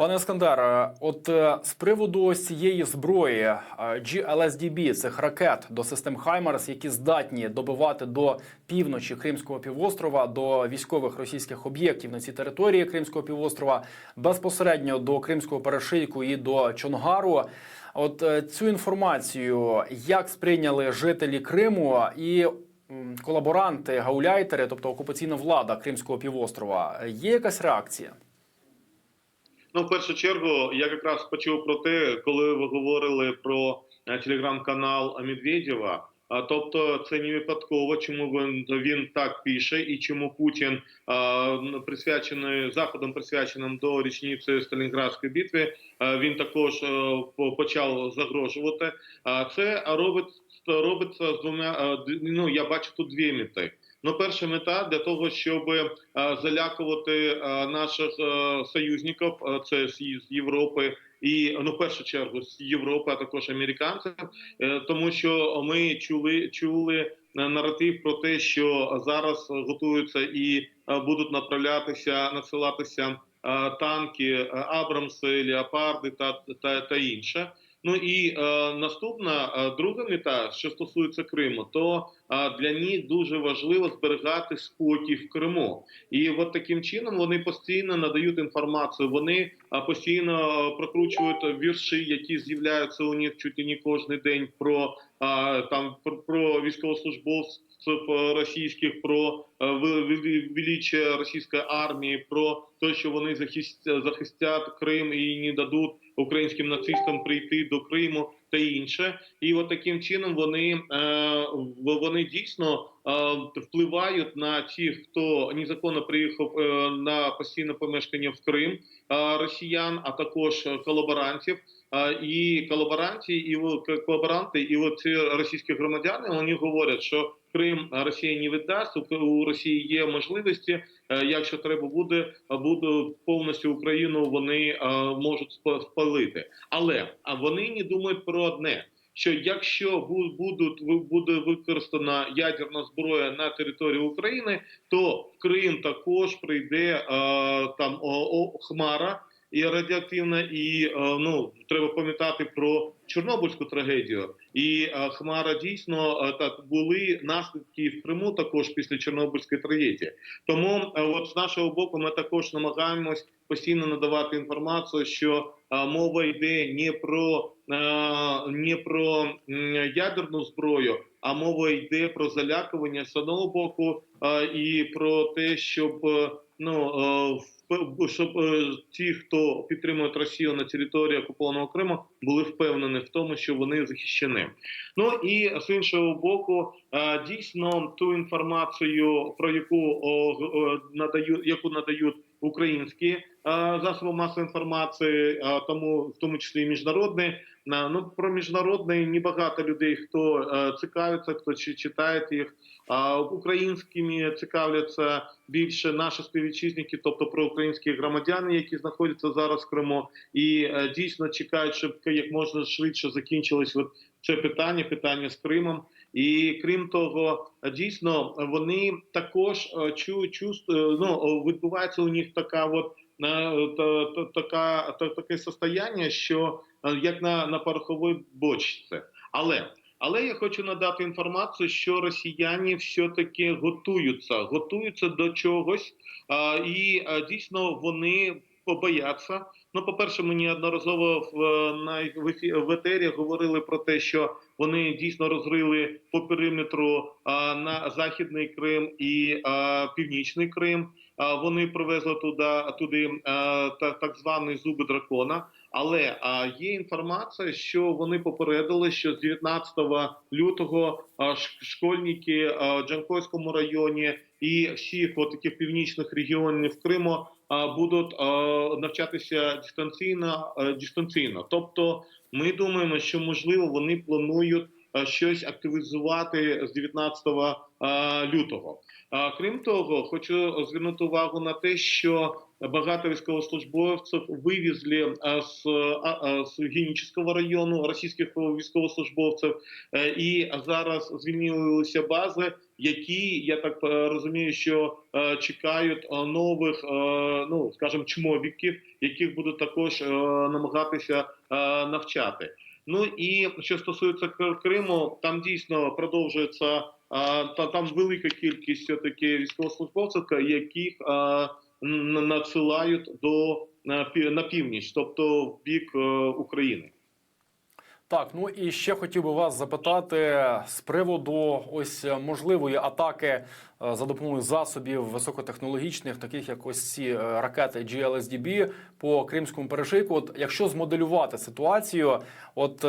Пане Ескандер, е, от е, з приводу ось цієї зброї е, GLSDB, цих ракет до систем Хаймарс, які здатні добивати до півночі Кримського півострова, до військових російських об'єктів на цій території Кримського півострова, безпосередньо до Кримського перешийку і до Чонгару. От е, цю інформацію як сприйняли жителі Криму і колаборанти, гауляйтери, тобто окупаційна влада Кримського півострова, є якась реакція? Ну, в першу чергу, я якраз почув про те, коли ви говорили про е, телеграм-канал Медведєва. А, Тобто це не випадково, чому він, він так пише, і чому Путін присвячений заходом, присвяченим до річниці Сталінградської битви, він також е, почав загрожувати. А це робить робиться з двома. е, Ну я бачу тут дві мети. Ну, перша мета для того, щоб е, залякувати е, наших е, союзників, це з Європи. І ну, в першу чергу з Європи, а також американців, тому що ми чули чули наратив про те, що зараз готуються і будуть направлятися, надсилатися танки, Абрамси, Леопарди та, та, та інше. Ну і е, наступна е, друга мета, що стосується Криму, то е, для них дуже важливо зберігати спокій в Криму. І от таким чином вони постійно надають інформацію. Вони е, постійно прокручують вірші, які з'являються у них чуть не кожен день про там про, про військовослужбовців російських, про е, ве- ве- величие російської армії, про те, що вони захист- захистять Крим і не дадуть українським нацистам прийти до Криму та інше. І от таким чином вони, е, вони дійсно е, впливають на тих, хто незаконно приїхав на постійне помешкання в Крим росіян, а також колаборантів. І колаборанти, і колаборанти, і от ці російські громадяни вони говорять, що Крим Росія не віддасть. у- Росії є можливості, е, якщо треба буде, буде повністю Україну вони можуть спа- спалити. Але вони не думають про одне. Що якщо бу- будуть буде використана ядерна зброя на території України, то в Крим також прийде там о, о, хмара і радіоактивна, і е, ну треба пам'ятати про Чорнобильську трагедію. І е, хмара дійсно е, так були наслідки в Криму також після Чорнобильської трагедії. Тому от з нашого боку ми також намагаємось постійно надавати інформацію, що мова йде не про не про ядерну зброю, а мова йде про залякування з одного боку і про те, щоб ну вп- щоб е, ті, хто підтримують Росію на території окупованого Криму, були впевнені в тому, що вони захищені. Ну і з іншого боку, е, дійсно ту інформацію, про яку е, надають, яку надають українські е, засоби масової інформації, е, тому в тому числі і міжнародні. На- Ну про міжнародний небагато людей, хто е, цікавиться, хто чи читає їх. Українськими цікавляться більше наші співвітчизники, тобто про українські громадяни, які знаходяться зараз в Криму, і е, дійсно чекають, щоб як можна швидше закінчилось от це питання, питання з Кримом. І крім того, дійсно вони також е, чу, чувств, е, ну відбувається у них така от та- та- така та- таке состояння, що як на, на пороховій бочці. Але але я хочу надати інформацію, що росіяни все-таки готуються, готуються до чогось, і дійсно вони побояться. Ну, по-перше, ми неодноразово в е, на в етері говорили про те, що вони дійсно розрили по периметру а, на західний Крим і а, північний Крим. А, вони привезли туди туди а, та, так звані зуби дракона. Але а, є інформація, що вони попередили, що з 19 лютого а, школьники а, в Джанкойському районі і всіх от таких північних регіонів Криму будуть навчатися дистанційно, дистанційно. Тобто, ми думаємо, що можливо вони планують щось активізувати з 19 лютого. А, крім того, хочу звернути увагу на те, що багато військовослужбовців вивезли з, з Генічського району російських військовослужбовців, е, і зараз звільнилися бази, які я так е, розумію, що е, чекають е, нових, е, ну скажімо, чмобіків, яких будуть також е, намагатися е, навчати. Ну і що стосується Кр- Криму, там дійсно продовжується та там велика кількість все-таки військовослужбовців, яких надсилають до на північ, тобто в бік е, України. Так, ну і ще хотів би вас запитати з приводу ось е, можливої атаки е, за допомогою засобів високотехнологічних, таких як ось ці е, ракети GLSDB по кримському перешийку. От якщо змоделювати ситуацію, от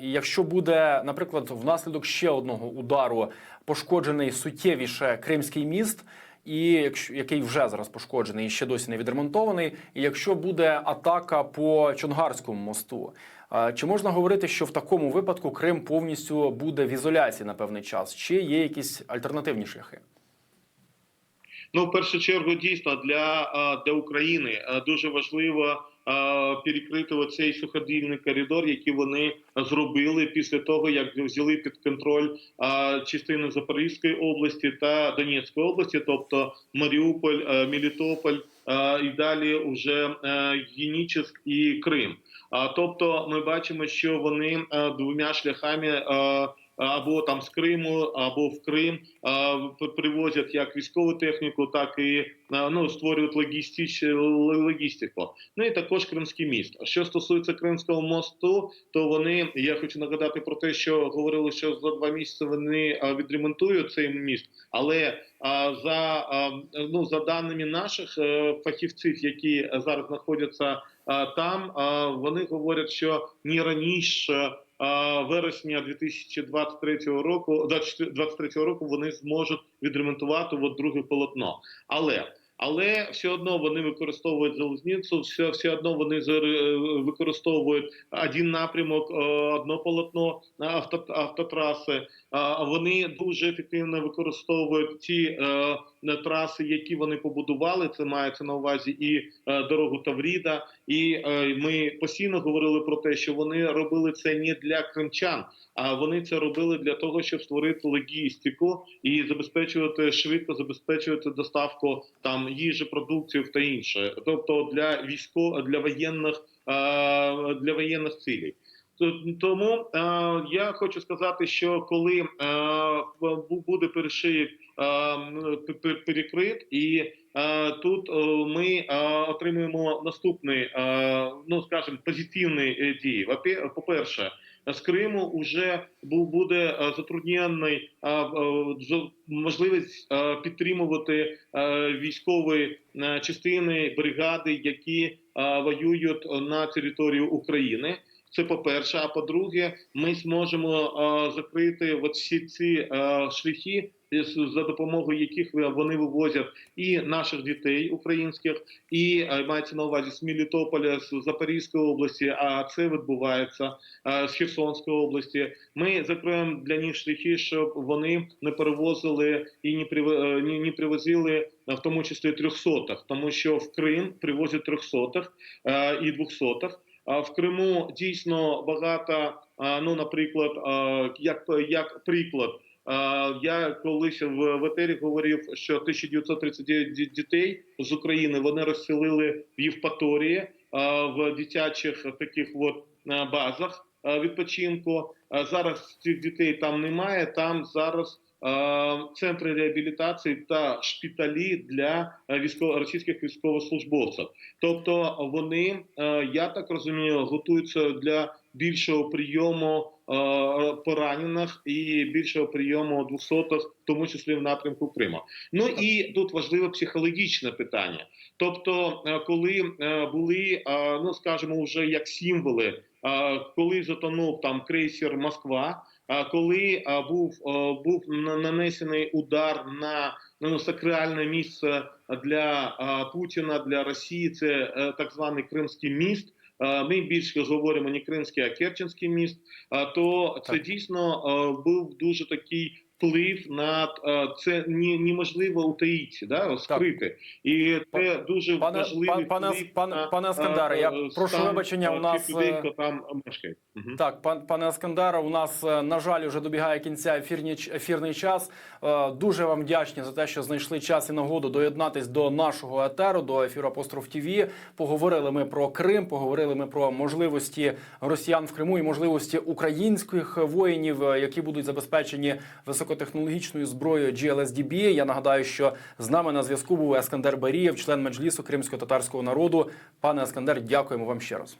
якщо буде, наприклад, внаслідок ще одного удару пошкоджений суттєвіше Кримський міст. І якщо який вже зараз пошкоджений і ще досі не відремонтований, і якщо буде атака по Чонгарському мосту, Чи можна говорити, що в такому випадку Крим повністю буде в ізоляції на певний час? Чи є якісь альтернативні шляхи? Ну, в першу чергу, дійсно для, для України дуже важливо перекрити оцей суходільний коридор, який вони зробили після того, як взяли під контроль частини Запорізької області та Донецької області, тобто Маріуполь, а, Мелітополь і далі вже Генічеськ і Крим. А тобто, ми бачимо, що вони а, двома шляхами. Або там з Криму, або в Крим привозять як військову техніку, так і ну створюють логістич, логістику. Ну і також Кримський міст. А Що стосується Кримського мосту, то вони я хочу нагадати про те, що говорили, що за два місяці вони відремонтують цей міст, але за ну за даними наших е, фахівців, які зараз знаходяться там, вони говорять, що ні раніше вересня 2023 року, 2023 року вони зможуть відремонтувати от друге полотно. Але але все одно вони використовують залізницю, все, все одно вони зар- використовують один напрямок, е, одно полотно авто, автотраси. Вони дуже ефективно використовують ті е, траси, які вони побудували. Це мається на увазі і е, дорогу Тавріда. І е, ми постійно говорили про те, що вони робили це не для кримчан, а вони це робили для того, щоб створити логістику і забезпечувати швидко забезпечувати доставку там їжі, продуктів та інше, тобто для військо для воєнних е, для воєнних цілей. То- Тому е, я хочу сказати, що коли е, буде перший е, перекрит, і тут е, ми е, отримуємо наступний, е, ну скажімо, позитивні е, дії. По-перше, з Криму вже буде е, затруднений е, е, можливість е, підтримувати е, військові е, частини бригади, які е, воюють на території України. Це по-перше. А по-друге, ми зможемо е, закрити от всі ці е, шляхи, е, за допомогою яких вони вивозять і наших дітей українських, і е, мається на увазі з Мелітополя, з Запорізької області. А це відбувається е, з Херсонської області. Ми закроємо для них шляхи, щоб вони не перевозили і не прив... е, не, не привозили. е, В тому числі трьохсотих, тому що в Крим привозять трьохсотих е, і двохсотих. В Криму дійсно багато. Ну, наприклад, як як приклад, я колись в етері говорив, що 1939 ді- дітей з України вони розселили в Євпаторії в дитячих таких от базах відпочинку. Зараз цих дітей там немає. Там зараз центри реабілітації та шпиталі для військово російських військовослужбовців. Тобто вони, я так розумію, готуються для більшого прийому поранених і більшого прийому двохсотих, в тому числі в напрямку Криму. Ну і тут важливе психологічне питання. Тобто, е, коли е, були, е, ну скажімо, вже як символи, е, коли затонув там крейсер Москва. А коли був був нанесений удар на ну, сакральне місце для Путіна для Росії, це е, так званий Кримський міст. Ми більше говоримо не Кримський, а Керченський міст. То це Так. дійсно був дуже такий вплив на е, це не, неможливо утаїти, да, скрити. І це дуже Пане- важливий пане- вплив пане- на, пане Ескандере, я е, прошу вибачення, е, у нас, людей, е, хто там мешкає. Так, пан пане Ескандера, у нас е, на жаль вже добігає кінця ефірні ефірний час. Е, Дуже вам вдячні за те, що знайшли час і нагоду доєднатись до нашого етеру, до ефіру Апостроф ТВ. Поговорили ми про Крим, поговорили ми про можливості росіян в Криму і можливості українських воїнів, е, які будуть забезпечені високотехнологічною зброєю GLSDB. Я нагадаю, що з нами на зв'язку був Ескандер Барієв, член меджлісу кримсько-татарського народу. Пане Ескандер, дякуємо вам ще раз.